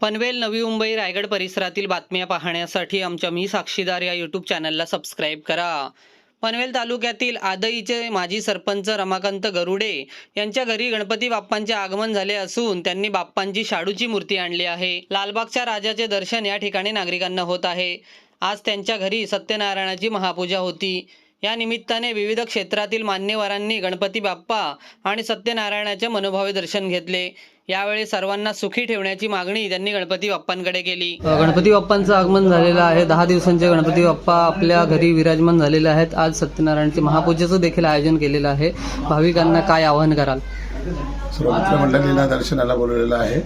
पनवेल नवी मुंबई रायगड परिसरातील बातम्या पाहण्यासाठी आमच्या मी साक्षीदार या यूट्यूब चॅनलला सबस्क्राईब करा. पनवेल तालुक्यातील आदईचे माजी सरपंच रमाकांत गरुडे यांच्या घरी गणपती बाप्पांचे आगमन झाले असून त्यांनी बाप्पांची शाडूची मूर्ती आणली आहे. लालबागच्या राजाचे दर्शन या ठिकाणी नागरिकांना होत आहे. आज त्यांच्या घरी सत्यनारायणाची महापूजा होती. या निमित्ताने विविध क्षेत्रातील मान्यवरांनी गणपती बाप्पा आणि सत्यनारायणाचे मनोभावे दर्शन घेतले. यावेळी सर्वांना सुखी ठेवण्याची मागणी त्यांनी गणपती बाप्पांकडे केली. गणपती बाप्पांचं आगमन झालेलं आहे. दहा दिवसांचे गणपती बाप्पा आपल्या घरी विराजमान झालेले आहेत. आज सत्यनारायणचे महापूजेचं देखील आयोजन केलेलं आहे. भाविकांना काय आवाहन कराल? सर्व मित्रमंडळींना दर्शनाला बोलवलेलं आहे.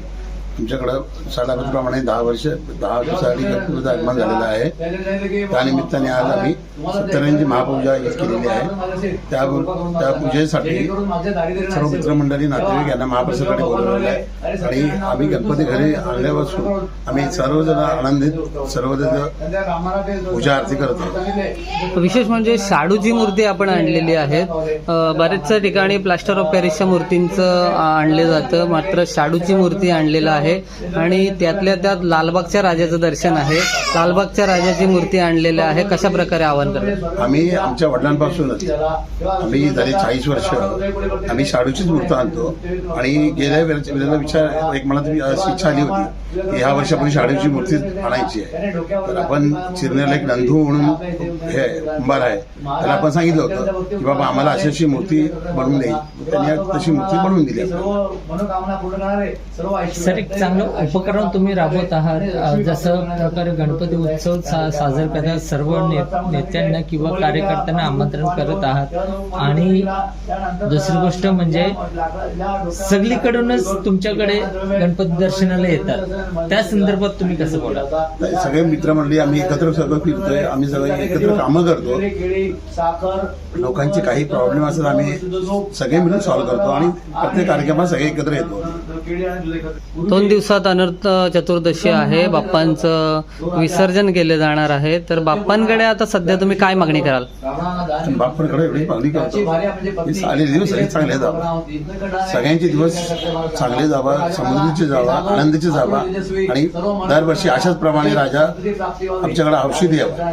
तुमच्याकडं सालाप्रमाणे दहा वर्ष दहा वर्षासाठी गणपतीचं आगमन झालेलं आहे. त्यानिमित्ताने आज आम्ही सत्यनारायणची महापूजा आयोजित केलेली आहे. त्या त्या पूजेसाठी सर्व मित्रमंडळी नातेवाईक यांना महाप्रसादाने बोलवलेलं आहे. आणि आम्ही गणपती घरी आणल्यापासून आम्ही सर्वजण आनंदित सर्वजण पूजा आरती करत आहोत. विशेष म्हणजे शाडूची मूर्ती आपण आणलेली आहे बऱ्याचशा ठिकाणी प्लास्टर ऑफ पॅरिसच्या मूर्तींचं आणलं आणले जातं. मात्र शाडूची मूर्ती आणलेलं आहे. आणि त्यातल्या त्यात लालबागच्या राजाचं दर्शन आहे. लालबागच्या राजाची मूर्ती आणलेली आहे. कशा प्रकारे आवाहन करतात आम्ही आमच्या वडिलांपासूनच आम्ही झाली चाळीस वर्ष आम्ही शाडूचीच मूर्त आणतो. आणि गेल्या वेळेला विचार एक अशी इच्छा आली होती की ह्या वर्षी आपण शाडूची मूर्ती आणायची आहे. तर आपण चिरनेला एक नंदू म्हणून हे आहे, कुंभार आहे. त्याला आपण सांगितलं होतं की बाबा आम्हाला अशी अशी मूर्ती बनवून द्यायची त्यांनी तशी मूर्ती बनवून दिली. चांगलं उपक्रम तुम्ही राबवत आहात. जसं प्रकारे गणपती उत्सव सा- साजरा करण्यात सर्व ने- नेत्यांना किंवा कार्यकर्त्यांना आमंत्रण करत आहात. आणि दुसरी गोष्ट म्हणजे सगळीकडूनच तुमच्याकडे गणपती दर्शनाला येतात. त्या संदर्भात तुम्ही कसं बोला सगळे मित्रमंडळी आम्ही एकत्र सगळं फिरतोय. आम्ही सगळे एकत्र कामं करतो. लोकांचे काही प्रॉब्लेम असेल आम्ही सगळे मिळून सॉल्व्ह करतो आणि प्रत्येक कार्यक्रमात सगळे एकत्र येतो. दोन दिवसात अनर्थ चतुर्दशी आहे. बाप्पांचं विसर्जन केले जाणार आहे. तर बाप्पांकडे आता सध्या तुम्ही काय मागणी कराल? बापकडे एवढी मागणी करतो. की आलेले दिवस सगळे चांगले जावा. सगळ्यांचे दिवस चांगले जावा समृद्धीचे जावा आनंदीचे जावा. आणि दरवर्षी अशाच प्रमाणे राजा आमच्याकडे औषधी यावा.